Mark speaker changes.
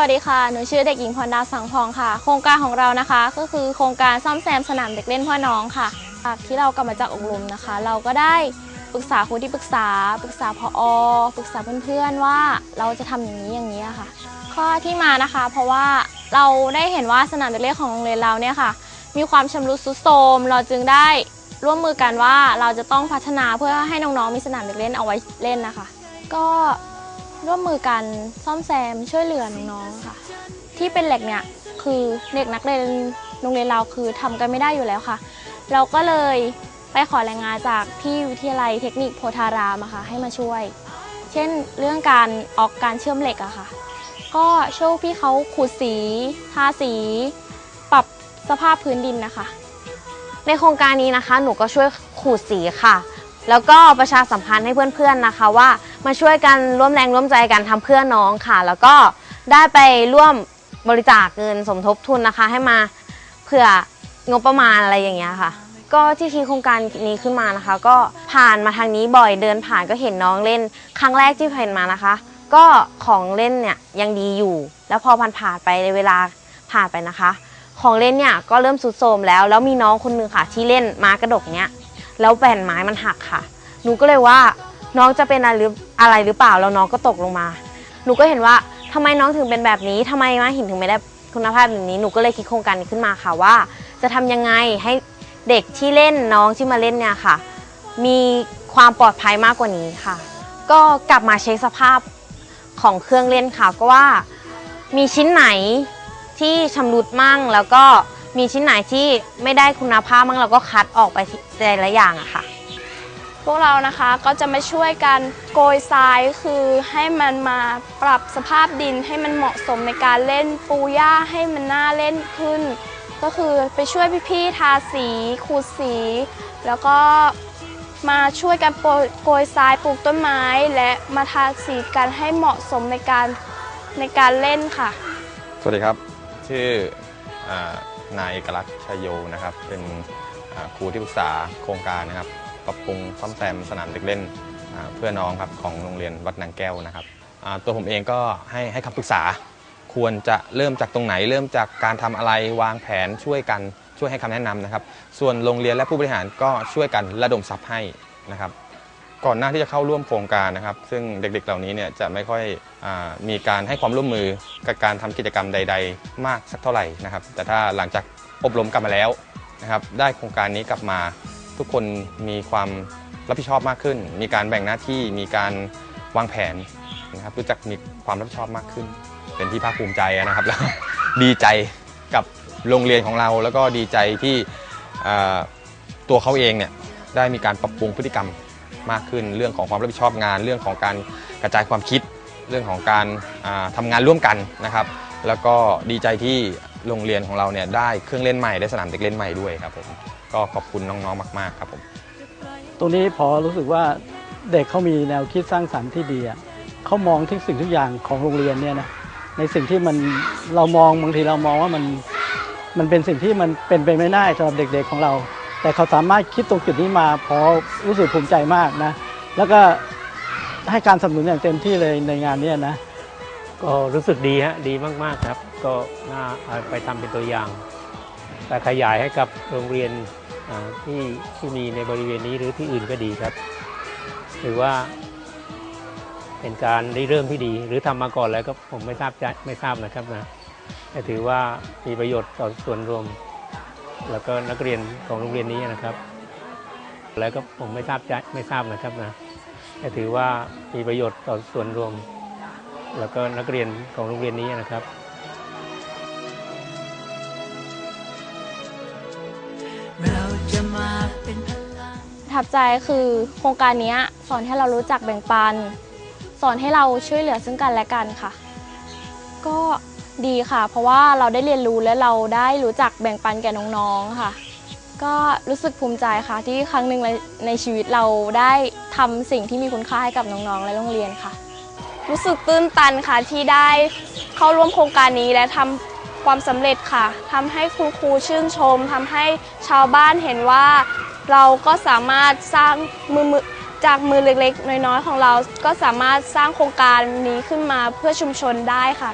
Speaker 1: วัสดีค่ะ หนูชื่อเด็กหญิงพรดาสังทองค่ะ โครงการของเรานะคะ ก็คือโครงการซ่อมแซมสนามเด็กเล่นพ่อน้องค่ะจากที่เรากลับมาจากอบรมนะคะ เราก็ได้ปรึกษาครูที่ปรึกษา ปรึกษาพออปรึกษาเพื่อนๆว่าเราจะทำอย่างนี้อย่างนี้ค่ะ ข้อที่มานะคะ เพราะว่าเราได้เห็นว่าสนามเด็กเล่นของโรงเรียนเราเนี่ยค่ะ มีความชำรุดทรุดโทรม เราจึงได้ร่วมมือกันว่าเราจะต้องพัฒนาเพื่อให้น้องๆมีสนามเด็กเล่นเอาไว้เล่นนะคะ ก็ ร่วมมือกันซ่อมแซมช่วยเหลือน้องๆค่ะ ที่เป็นเหล็กเนี่ยคือเด็กนักเรียนโรงเรียนเราคือทำกันไม่ได้อยู่แล้วค่ะ เราก็เลยไปขอแรงงานจากที่วิทยาลัยเทคนิคโพธารามอะค่ะให้มาช่วย เช่นเรื่องการออกการเชื่อมเหล็กอะค่ะ ก็ช่วยพี่เขาขูดสีทาสี ปรับสภาพพื้นดินนะคะ
Speaker 2: ในโครงการนี้นะคะ หนูก็ช่วยขูดสีค่ะ แล้วก็ประชาสัมพันธ์ให้เพื่อนๆนะคะว่า มาช่วยกันร่วมแรงร่วมใจกันทำเพื่อน้องค่ะ แล้วก็ได้ไปร่วมบริจาคเงินสมทบทุนนะคะ ให้มาเผื่องบประมาณอะไรอย่างเงี้ยค่ะ ก็ที่คิดโครงการนี้ขึ้นมานะคะ ก็ผ่านมาทางนี้บ่อยเดินผ่านก็เห็นน้องเล่น ครั้งแรกที่เห็นมานะคะ ก็ของเล่นเนี่ยยังดีอยู่ แล้วพอผ่านผ่านไปในเวลาผ่านไปนะคะ ของเล่นเนี่ยก็เริ่มสุดโทรมแล้ว แล้วมีน้องคนหนึงค่ะ ที่เล่นม้ากระดกเนี่ยแล้วแผ่นไม้มันหักค่ะ หนูก็เลยว่า น้องจะเป็นอะไรหรืออะไรหรือเปล่าแล้วน้องก็ตกลงมา หนูก็เห็นว่าทำไมน้องถึงเป็นแบบนี้ทำไมมาหินถึงไม่ได้คุณภาพแบบนี้หนูก็เลยคิดโครงการนี้ขึ้นมาค่ะว่า จะทำยังไงให้เด็กที่เล่นน้องที่มาเล่นเนี่ยค่ะ มีความปลอดภัยมากกว่านี้ค่ะ ก็กลับมาเช็คสภาพของเครื่องเล่นค่ะ ก็ว่ามีชิ้นไหนที่ชำรุดมั่งแล้วก็มีชิ้นไหนที่ไม่ได้คุณภาพมั่งเราก็คัดออกไปแต่ละอย่างอะค่ะ
Speaker 1: พวกเรานะคะก็จะมาช่วยกันโกยทรายคือให้มันมาปรับสภาพดินให้มันเหมาะสมในการเล่นปูหญ้าให้มันน่าเล่นขึ้น ก็คือไปช่วยพี่ๆทาสีขูดสี แล้วก็มาช่วยกันโกยทรายปลูกต้นไม้ และมาทาสีกันให้เหมาะสมในการในการเล่นค่ะ
Speaker 3: สวัสดีครับ ชื่ออนายเอกลักษณ์ชยโยนะครับ เป็นครูที่ปรึกษาโครงการนะครับ ปรับปรุงซ่อมแซมสนามเด็กเล่นเพื่อน้องครับของโรงเรียนวัดนางแก้วนะครับตัวผมเองก็ให้ให้คำปรึกษา ควรจะเริ่มจากตรงไหน เริ่มจากการทำอะไรวางแผนช่วยกันช่วยให้คำแนะนำนะครับ ส่วนโรงเรียนและผู้บริหารก็ช่วยกันระดมทรัพย์ให้นะครับ ก่อนหน้าที่จะเข้าร่วมโครงการนะครับ ซึ่งเด็กๆเหล่านี้เนี่ยจะไม่ค่อยอมีการให้ความร่วมมือกับการทำกิจกรรมใด ๆ มากสักเท่าไหร่นะครับ แต่ถ้าหลังจากอบรมกลับมาแล้วนะครับ ได้โครงการนี้กลับมา ทุกคนมีความรับผิดชอบมากขึ้น มีการแบ่งหน้าที่มีการวางแผนนะครับรู้จักมีความรับผิดชอบมากขึ้น เป็นที่ภาคภูมิใจนะครับแล้วดีใจกับโรงเรียนของเรา แล้วก็ดีใจที่ตัวเขาเองเนี่ยได้มีการปรับปรุงพฤติกรรมมากขึ้น เรื่องของความรับผิดชอบงาน เรื่องของการกระจายความคิด เรื่องของการทำางานร่วมกันนะครับ แล้วก็ดีใจที่โรงเรียนของเราเนี่ยได้เครื่องเล่นใหม่ได้สนามเด็กเล่นใหม่ด้วยครับผม ก็ขอบคุณน้องๆมาก ๆ ครับผม
Speaker 4: ตรงนี้พอรู้สึกว่าเด็กเขามีแนวคิดสร้างสรรค์ที่ดีอะเขามองทุกสิ่งทุกอย่างของโรงเรียนเนี่ยนะในสิ่งที่มันเรามองบางทีเรามองว่ามันมันเป็นสิ่งที่มันเป็นไปไม่ได้สำหรับเด็กๆของเรา แต่เขาสามารถคิดตรงจุดนี้มาพอรู้สึกภูมิใจมากนะ แล้วก็ให้การสนับสนุนอย่างเต็มที่เลยในงานเนี้นะ
Speaker 5: ก็รู้สึกดีฮะดีมาก ๆ ครับ ก็น่าเอาไปทำเป็นตัวอย่าง แต่ขยายให้กับโรงเรียนอ่า ที่ที่มีในบริเวณนี้หรือที่อื่นก็ดีครับถือว่า เป็นการได้เริ่มที่ดี หรือทำมาก่อนแล้วก็ผมไม่ทราบจะไม่ทราบนะครับนะแต่ถือว่ามีประโยชน์ต่อส่วนรวม แล้วก็นักเรียนของโรงเรียนนี้นะครับ แล้วก็ผมไม่ทราบจะไม่ทราบนะครับนะแต่ถือว่ามีประโยชน์ต่อส่วนรวม แล้วก็นักเรียนของโรงเรียนนี้นะครับ
Speaker 1: ทับใจคือโครงการนี้สอนให้เรารู้จักแบ่งปัน สอนให้เราช่วยเหลือซึ่งกันและกันค่ะ ก็ดีค่ะ เพราะว่าเราได้เรียนรู้และเราได้รู้จักแบ่งปันแก่น้องๆค่ะ ก็รู้สึกภูมิใจค่ะ ที่ครั้งหนึ่งในในชีวิตเราได้ทำสิ่งที่มีคุณค่าให้กับน้องๆและโรงเรียนค่ะ รู้สึกตื้นตันค่ะที่ได้เข้าร่วมโครงการนี้และทำความสำเร็จค่ะทำให้คุณครูชื่นชมทำให้ชาวบ้านเห็นว่า เราก็สามารถสร้างมือมือจากมือเล็กๆ น้อยๆ ของเรา ก็สามารถสร้างโครงการนี้ขึ้นมาเพื่อชุมชนได้ค่ะ